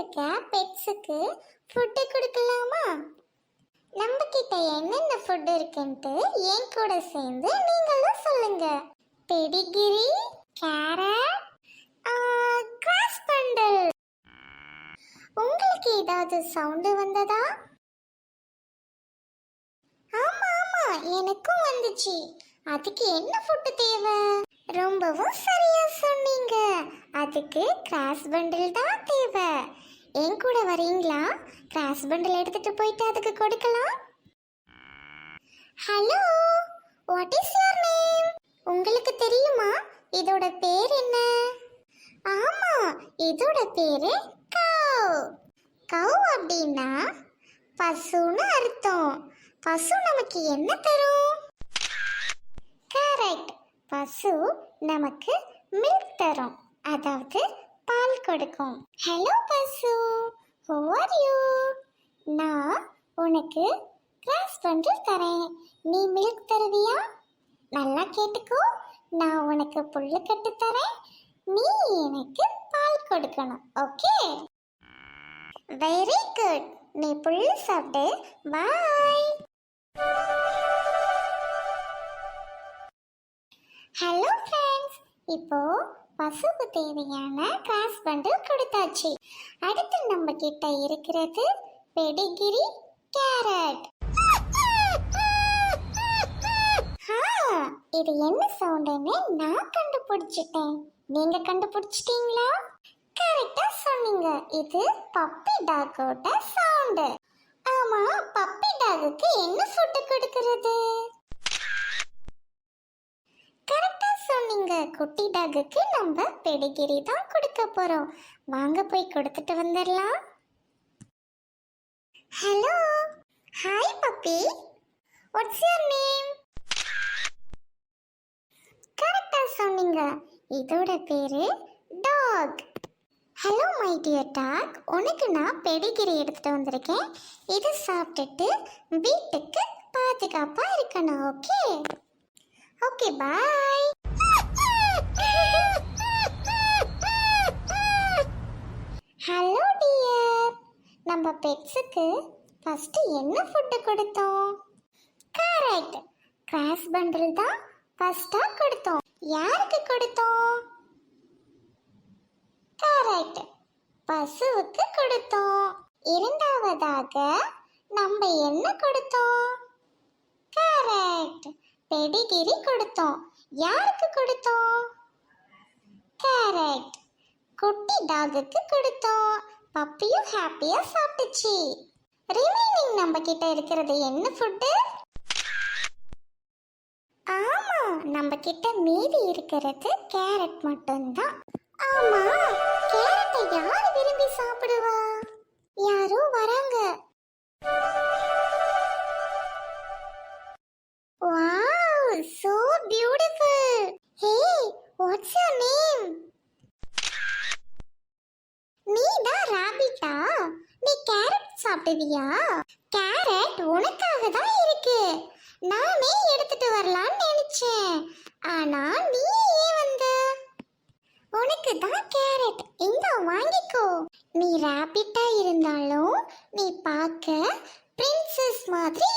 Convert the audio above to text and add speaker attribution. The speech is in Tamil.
Speaker 1: இருக்க பெட்ஸுக்கு ஃபுட்டு கொடுக்கலாமா? நம்ம கிட்ட என்னென்ன ஃபுட் இருக்குன்ட்டு என் கூட சேர்ந்து நீங்களும் சொல்லுங்க. Pedigree carrot grass bundle. உங்களுக்கு ஏதாவது சவுண்டு வந்ததா? ஆமா ஆமா எனக்கும் வந்துச்சு. அதுக்கு என்ன ஃபுட்டு தேவை? ரொம்பவும் சரியா சொன்னீங்க. அதுக்கு கிராஸ் பண்டில் தான் தேவை. என் கூட வரீங்களா? கிராஸ் பண்டில் எடுத்துட்டு போயிட்டு அதுக்கு கொடுக்கலாம். Hello what is your name உங்களுக்கு தெரியுமா? இதோட பேர் என்ன? ஆமா இதோட பேரு கவ் கவ் அப்படின்னா பசுன்னு அர்த்தம். பசு நமக்கு என்ன தரும்? கரெக்ட் பசு நமக்கு மில்க் தரும். அதாவது பால் கொடுக்கும். ஹலோ பசு. ஹூ ஆர் யூ நான் உனக்கு கிராஸ் பண்டில் தரேன். நீ மில்க் தருவியா? நல்லா கேட்டுக்கோ. நான் உனக்கு புல்லு கட்டு தரேன். நீ எனக்கு பால் கொடுக்கணும். ஓகே வெரி குட் நீ புல்லு சாப்பிட்டு பாய் ஹலோ ஃப்ரெண்ட்ஸ் இப்போ பசுக்கு தேவையான கிராஸ் பண்டில் கொடுத்தாச்சு. அடுத்து நம்ம கிட்ட இருக்கிறது பெடிகிரி கேரட். இது என்ன சவுண்டுன்னு நான் கண்டுபிடிச்சிட்டேன். நீங்க கண்டுபிடிச்சிட்டீங்களா? கரெக்டா சொன்னீங்க. இது பப்பி டாகோட சவுண்டு. ஆமா பப்பி டாகுக்கு என்ன ஃபுட் கொடுக்கிறது? கரெக்டா குட்டி டாகுக்கு நம்ம பெடிகிரி தான் கொடுக்க போறோம். வாங்க போய் கொடுத்துட்டு வந்துடலாம். Hello hi puppy what's your name கரெக்டா சொன்னீங்க. இதோட பேரு dog hello my dear dog உனக்கு நான் பெடிகிரி எடுத்துட்டு வந்திருக்கேன். இதை சாப்பிட்டுட்டு வீட்டுக்கு பாதுகாப்பா இருக்கணும் okay okay bye hello dear நம்ம பெட்ஸுக்கு ஃபர்ஸ்ட் என்ன ஃபுட்டு கொடுத்தோம்? கரெக்ட் கிராஸ் பண்டில் தான் ஃபர்ஸ்டா கொடுத்தோம். யாருக்கு கொடுத்தோம்? கரெக்ட் பசுவுக்கு கொடுத்தோம். இரண்டாவதாக நம்ம என்ன கொடுத்தோம்? கரெக்ட் பெடிகிரி கொடுத்தோம். யாருக்கு கொடுத்தோம்? கரெக்ட் குட்டி டாகுக்கு கொடுத்தோம். பப்பியும் ஹாப்பியா சாப்பிட்டுச்சு. ரிமைனிங் நம்ம கிட்ட இருக்கிறது என்ன ஃபுட்டு ஆமா நம்ம கிட்ட மீதி இருக்கிறது கேரட் மட்டும்தான். ஆமா கேரட்டை யார் விரும்பி சாப்பிடுவா? யாரோ வராங்க. கேரட் கேரட் உனக்காக தான் இருக்கு. நானே எடுத்துட்டு வரலாம்னு நினைச்சேன். ஆனா நீ ஏன் வந்த. உனக்கு தான் கேரட் இந்த வாங்கிக்கோ. நீ ராபிட்டா இருந்தாலும் நீ பார்க்க பிரின்சஸ் மாதிரி